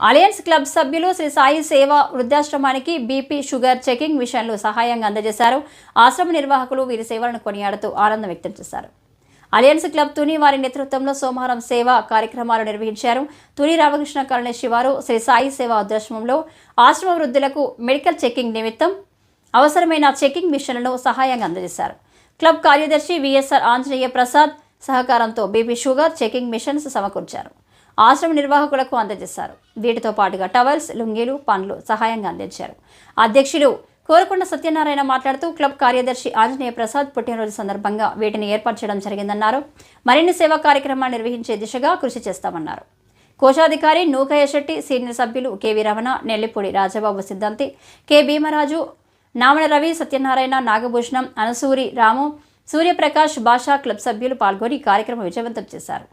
Alliance club సభ్యులు శ్రీ సాయి సేవ వృద్ధాశ్రమానికి బీపీ షుగర్ చెకింగ్ మిషన్లు సహాయంగా అందజేశారు. ఆశ్రమ నిర్వాహకులు వీరి సేవలను కొనియాడుతూ ఆనందం వ్యక్తం చేశారు. అలయన్స్ క్లబ్ తుని వారి నేతృత్వంలో సోమవారం సేవ కార్యక్రమాలు నిర్వహించారు. తుని రామకృష్ణ కాలనీ శివారు శ్రీ సాయి సేవ వృద్ధాశ్రమంలో ఆశ్రమ వృద్ధులకు మెడికల్ చెకింగ్ నిమిత్తం అవసరమైన చెకింగ్ మిషన్లను సహాయంగా అందజేశారు. క్లబ్ కార్యదర్శి విఎస్ఆర్ ఆంజనేయ ప్రసాద్ సహకారంతో బీపీ షుగర్ చెకింగ్ మిషన్స్ సమకూర్చారు. ఆశ్రమ నిర్వాహకులకు అందజేశారు. వీటితో పాటుగా టవల్స్ లుంగీలు పండ్లు సహాయంగా అందించారు. అధ్యక్షులు కోరకొండ సత్యనారాయణ మాట్లాడుతూ క్లబ్ కార్యదర్శి ఆంజనేయ ప్రసాద్ పుట్టినరోజు సందర్భంగా వీటిని ఏర్పాటు చేయడం జరిగిందన్నారు. మరిన్ని సేవా కార్యక్రమాలు నిర్వహించే దిశగా కృషి చేస్తామన్నారు. కోశాధికారి నూకయ్య శెట్టి సీనియర్ సభ్యులు KV Ramana Nellipudi Rajababu Siddhanti K. Bhimaraju Namana Ravi Satyanarayana Nagabhushanam Anasuri Ramu Suryaprakash Basha club సభ్యులు పాల్గొని కార్యక్రమం విజయవంతం చేశారు.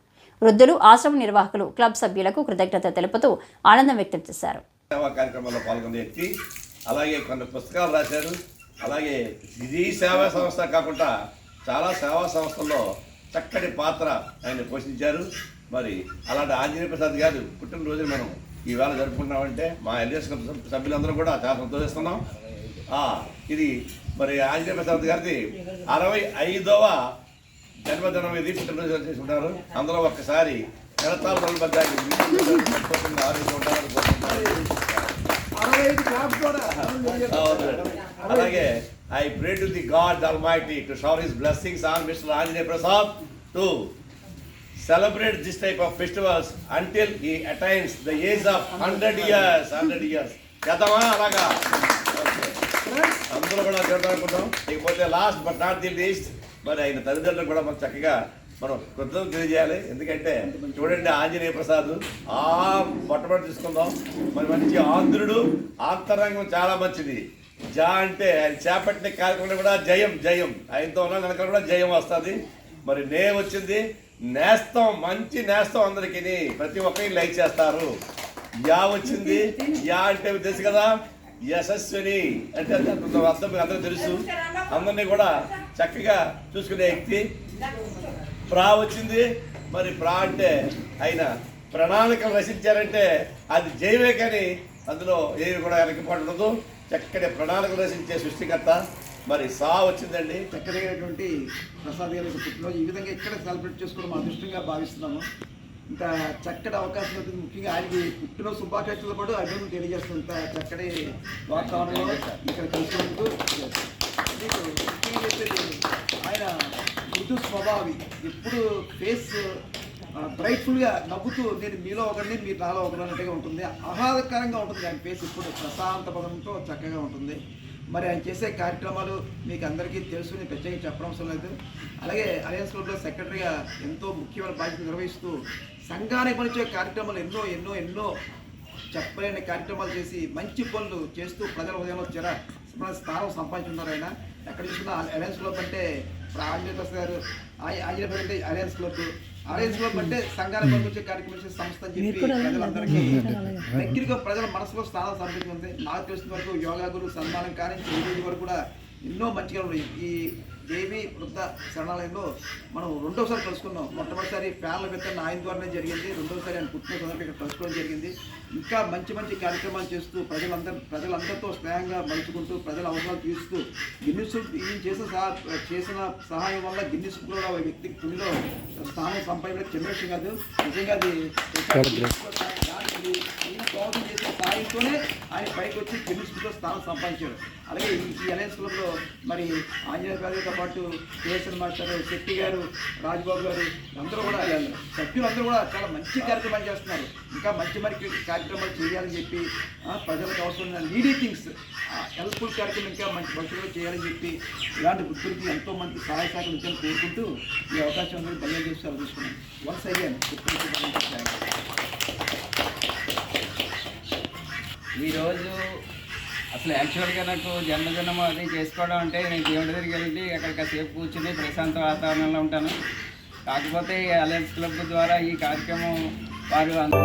వృద్ధులు ఆశ్రమ నిర్వాహకులు క్లబ్ సభ్యులకు కృతజ్ఞత తెలుపుతూ ఆనందం వ్యక్తం చేశారు. సేవా కార్యక్రమాల్లో అలాగే కొన్ని పుస్తకాలు రాశారు. అలాగే ఇది సేవా సంస్థ కాకుండా చాలా సేవా సంస్థల్లో చక్కటి పాత్ర ఆయన పోషించారు. మరి అలాంటి ఆంజనేయ ప్రసాద్ గారు పుట్టినరోజు మనం ఈవేళ జరుపుకుంటున్నామంటే మా ఎల్ఎస్ సభ్యులందరూ కూడా చాలా సంతోషిస్తున్నాం. ఇది మరి ఆంజనేయ ప్రసాద్ గారిది అరవై ఐదవ జన్మదినం ఇది పుట్టినరోజు చేసుకుంటారు అందులో ఒక్కసారి నిరతాలు అలాగే I pray to the God almighty to shower his blessings on mister Anjaneya Prasad to celebrate this type of festivals until he attains the age of hundred years hundred years చేద్దామా? అలాగా? అందరూ కూడా చేద్దాం అనుకుంటాం ఇకపోతే last but not the least మరి ఆయన తల్లిదండ్రులు కూడా మనం చక్కగా మనం కృతజ్ఞత తెలియజేయాలి. ఎందుకంటే చూడండి ఆంజనేయ ప్రసాద్ ఆ మొట్టమొదటి తీసుకుందాం. మరి మంచి ఆంధ్రుడు ఆంతరంగం చాలా మంచిది. జా అంటే ఆయన చేపట్టిన కార్యక్రమంలో కూడా జయం జయం. ఆయనతో ఉన్న కనుక కూడా జయం వస్తుంది. మరి నే వచ్చింది నేస్తం మంచి నేస్తం అందరికీ ప్రతి ఒక్కరికి లైక్ చేస్తారు. యా వచ్చింది. యా అంటే తెలుసు కదా యశస్విని. అంటే అర్థం అందరూ తెలుసు. అందరినీ కూడా చక్కగా చూసుకునే వ్యక్తి. ప్రా వచ్చింది. మరి ప్రా అంటే ఆయన ప్రణాళికలు రచించారంటే అది జయమే కానీ అందులో ఏవి కూడా వెనకపాటు చక్కటి ప్రణాళికలు రచించే సృష్టికర్త. మరి సా వచ్చిందండి. చక్కరైనటువంటి ప్రసాద్ గారి పుట్టినరోజు. ఈ విధంగా ఇక్కడ సెలబ్రేట్ చేసుకోవడం అదృష్టంగా భావిస్తున్నాము ఇంత చక్కటి అవకాశం ఉంటుంది ముఖ్యంగా ఆయనకి పుట్టినరోజు శుభాకాంక్షలతో పాటు అభివృద్ధి తెలియజేస్తుంది ఇంత చక్కటి వాతావరణంలో ఇక్కడ కలుసుకుంటూ మీకు చెప్పేది మృదు స్వభావి. ఎప్పుడు ఫేస్ బ్రైట్ఫుల్గా నవ్వుతూ నేను మీలో ఒకరిని మీరు నాలో ఒకరు అన్నట్టుగా ఉంటుంది. ఆహ్లాదకరంగా ఉంటుంది ఆయన ఫేస్ ఇప్పుడు ప్రశాంత పదంతో చక్కగా ఉంటుంది. మరి ఆయన చేసే కార్యక్రమాలు మీకు అందరికీ తెలుసు. నేను ప్రత్యేకంగా చెప్పడం అవసరం లేదు. అలాగే అలయన్స్ క్లబ్లో సెక్రటరీగా ఎంతో ముఖ్యమైన బాధ్యత నిర్వహిస్తూ సంఘానికి పనిచే కార్యక్రమాలు ఎన్నో ఎన్నో ఎన్నో చెప్పలేని కార్యక్రమాలు చేసి మంచి పనులు చేస్తూ ప్రజల ఉదయంలో చిర స్థానం సంపాదించున్నారు ఆయన. ఎక్కడ చూసినా అలయన్స్ క్లబ్ అంటే ఇప్పుడు ఆంజనేయ ప్రసాద్ గారు ఆంజ- ఆంజనేయ ప్రసాద్ అంటే అలయన్స్ క్లబ్ అలయన్స్ క్లబ్ అంటే సంఘానికి పనికొచ్చే కార్యక్రమం సంస్థ అని చెప్పి ప్రజలందరికీ దగ్గరగా ప్రజల మనసులో స్థానం సంపాదించింది నాకు తెలిసిన వరకు యోగా గురు సన్మానం కానీ వరకు కూడా ఎన్నో మంచిగా ఉన్నాయి. ఈ దేవి వృద్ధ శరణాలయంలో మనం రెండోసారి కలుసుకున్నాం మొట్టమొదటిసారి ఫ్యాన్ల విత్తన ఆయన ద్వారానే జరిగింది. రెండోసారి ఆయన పుట్టిన సందర్భంగా ఇక్కడ కలుసుకోవడం జరిగింది. ఇంకా మంచి మంచి కార్యక్రమాలు చేస్తూ ప్రజలందరూ ప్రజలందరితో స్నేహంగా మలుచుకుంటూ ప్రజల అవసరాలు తీరుస్తూ గిన్నిస్ ఈయన చేసిన సహా చేసిన సహాయం వల్ల గిన్నిస్ కూడా వ్యక్తికి తునిలో స్థానం సంపాదించడం విషయం కాదు. నిజంగా అది దోహదం సహాయంతోనే ఆయన పైకి వచ్చి గిన్నిస్ స్థానం సంపాదించాడు. అలాగే ఈ- ఈ అలయన్స్ క్లబ్లో మరి ఆంజనేయ గారితో పాటు కేఎస్ఎన్ మాస్టర్ శెట్టి గారు రాజ్బాబు గారు అందరూ కూడా సభ్యులందరూ కూడా చాలా మంచి కార్యక్రమాలు చేస్తున్నారు. ఇంకా మంచి మంచి కార్యక్రమాలు చేయాలని చెప్పి ప్రజలకు అవసరమైన నీడీ థింగ్స్ హెల్ప్ఫుల్ కార్యక్రమం ఇంకా మంచి భక్తులు చేయాలని చెప్పి ఇలాంటి వృత్తులకి ఎంతో మంది సహాయ శాఖలు ఇచ్చాలని కోరుకుంటూ ఈ అవకాశం అందరూ బలం చేసి తీసుకున్నాను. వన్స్ అయ్యాను ఈరోజు అసలు యాక్చువల్గా నాకు జన్మదినం అది చేసుకోవడం అంటే నేను దేవుడి దగ్గరికి వెళ్ళి అక్కడ కాసేపు కూర్చుని ప్రశాంత వాతావరణంలో ఉంటాను. కాకపోతే ఈ అలయన్స్ క్లబ్ ద్వారా ఈ కార్యక్రమం వారు అంద-